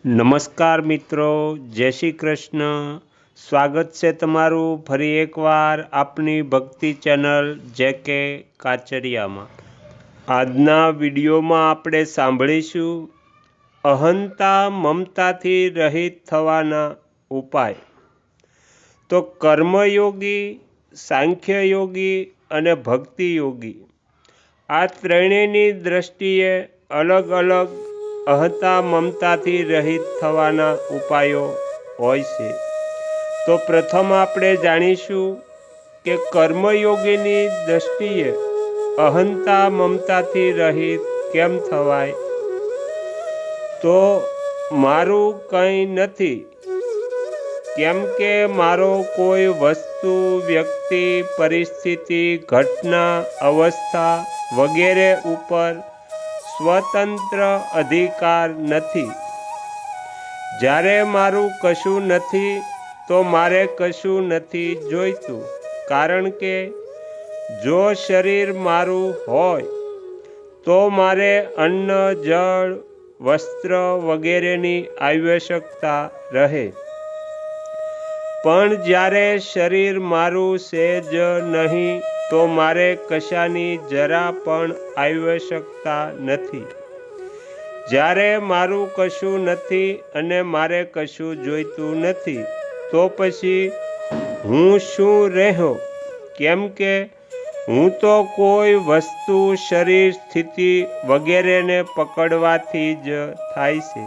નમસ્કાર મિત્રો, જય શ્રી કૃષ્ણ. સ્વાગત છે તમારું ફરી એકવાર આપની ભક્તિ ચેનલ જે કે કાચરિયામાં આજના વિડીયોમાં આપણે સાંભળીશું અહંતા મમતાથી રહિત થવાના ઉપાય. તો કર્મયોગી, સાંખ્યયોગી અને ભક્તિયોગી આ ત્રણેયની દ્રષ્ટિએ અલગ અલગ અહંતા મમતાથી રહિત થવાના ઉપાયો હોય છે. તો પ્રથમ આપણે જાણીશું કે કર્મયોગીની દ્રષ્ટિએ અહંતા મમતાથી રહિત કેમ થવાય? તો મારું કંઈ નથી, કેમ કે મારો કોઈ વસ્તુ, વ્યક્તિ, પરિસ્થિતિ, ઘટના, અવસ્થા વગેરે ઉપર સ્વતંત્ર અધિકાર નથી. જ્યારે મારું કશું નથી, તો મારે કશું નથી જોઈતું. કારણ કે, જો શરીર મારું હોય, તો મારે અન્ન, જળ, વસ્ત્ર વગેરેની આવશ્યકતા રહે. પણ જ્યારે શરીર મારું સેજ નહીં તો મારે કશાની જરા પણ આવશ્યકતા નથી. જ્યારે મારું કશું નથી અને મારે કશું જોઈતું નથી, તો પછી હું શું રહ્યો કેમ કે હું તો કોઈ વસ્તુ, શરીર, સ્થિતિ વગેરેને પકડવાથી જ થાય છે.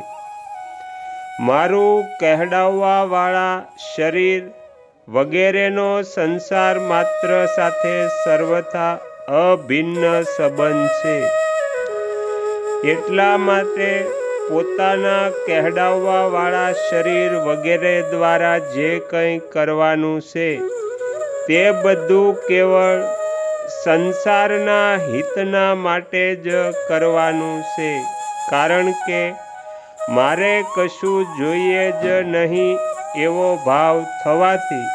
મારું કહેડાવવાવાળા શરીર વગેરેનો સંસાર માત્ર સાથે સર્વથા અભિન્ન સંબંધ છે. એટલા માટે પોતાના કહેડાવવાવાળા શરીર વગેરે દ્વારા જે કંઈ કરવાનું છે, તે બધું કેવળ સંસારના હિતના માટે જ કરવાનું છે. કારણ કે મારે કશું જોઈએ જ નહીં એવો ભાવ થવાથી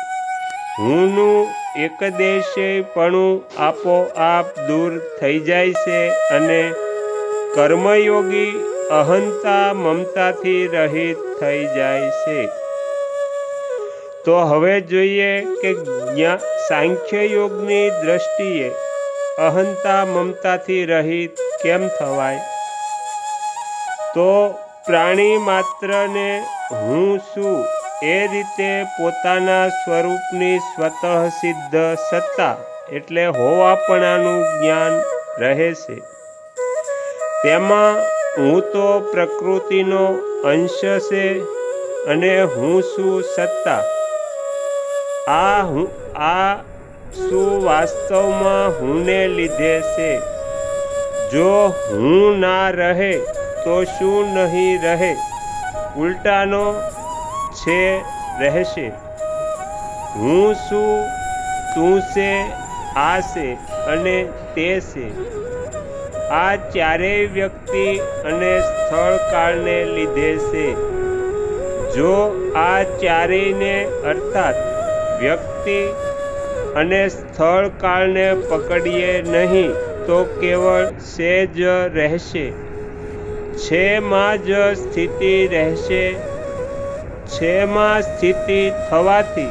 હુંનું એકદેશીપણું આપોઆપ દૂર થઈ જાય છે અને કર્મયોગી અહંતા મમતાથી રહિત થઈ જાય છે. તો હવે જોઈએ કે સાંખ્ય યોગની દ્રષ્ટિએ અહંતા મમતાથી રહિત કેમ થવાય? તો પ્રાણી માત્રને હું શું એ રીતે પોતાના સ્વરૂપની સ્વતઃ સિદ્ધ સત્તા એટલે હોવાપણાનું જ્ઞાન રહે છે. તેમાં હું તો પ્રકૃતિનો અંશ છે અને હું શું સત્તા. આ હું, આ શું વાસ્તવમાં હુંને લીધે છે? જો હું ના રહે તો શું નહીં રહે? ઉલટાનો છે, રહેશે. હું શું તું છે આ છે અને તે છે આ ચારેય વ્યક્તિ અને સ્થળ કાળને લીધે છે. જો આ ચારેયને અર્થાત વ્યક્તિ અને સ્થળ કાળને પકડીએ નહીં, તો કેવળ છે જ રહેશે. છે માં જ સ્થિતિ રહેશે છમાં સ્થિતિ થવાથી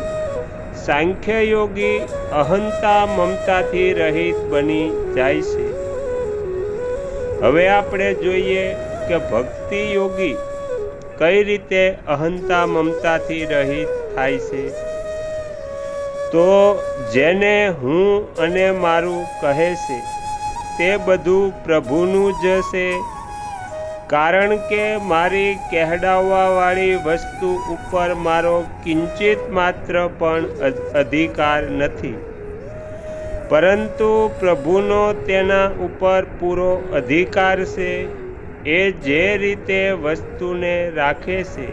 સાંખ્યયોગી અહંતા મમતાથી રહિત બની જાય છે. હવે આપણે જોઈએ કે ભક્તિ યોગી કઈ રીતે અહંતા મમતાથી રહિત થાય છે. તો જેને હું અને મારું કહે છે, તે બધું પ્રભુનું જ છે કારણ કે મારી કહેડાવવાવાળી વસ્તુ ઉપર મારો કિંચિત માત્ર પણ અધિકાર નથી. પરંતુ પ્રભુનો તેના ઉપર પૂરો અધિકાર છે, એ જે રીતે વસ્તુને રાખે છે,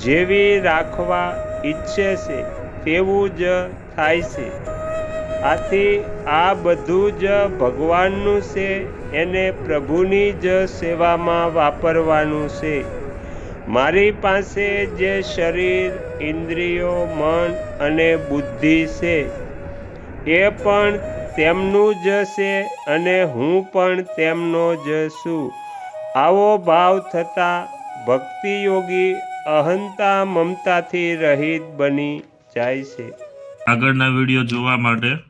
જેવી રાખવા ઈચ્છે છે, તેવું જ થાય છે. આથી આ બધું જ ભગવાનનું છે, એને પ્રભુની જ સેવામાં વાપરવાનું છે. મારી પાસે જે શરીર, ઇન્દ્રિયો, મન અને બુદ્ધિ છે, એ પણ તેમનું જ છે અને હું પણ તેમનો જ છું. આવો ભાવ થતાં ભક્તિયોગી અહંતા મમતાથી રહિત બની જાય છે. આગળના વીડિયો જોવા માટે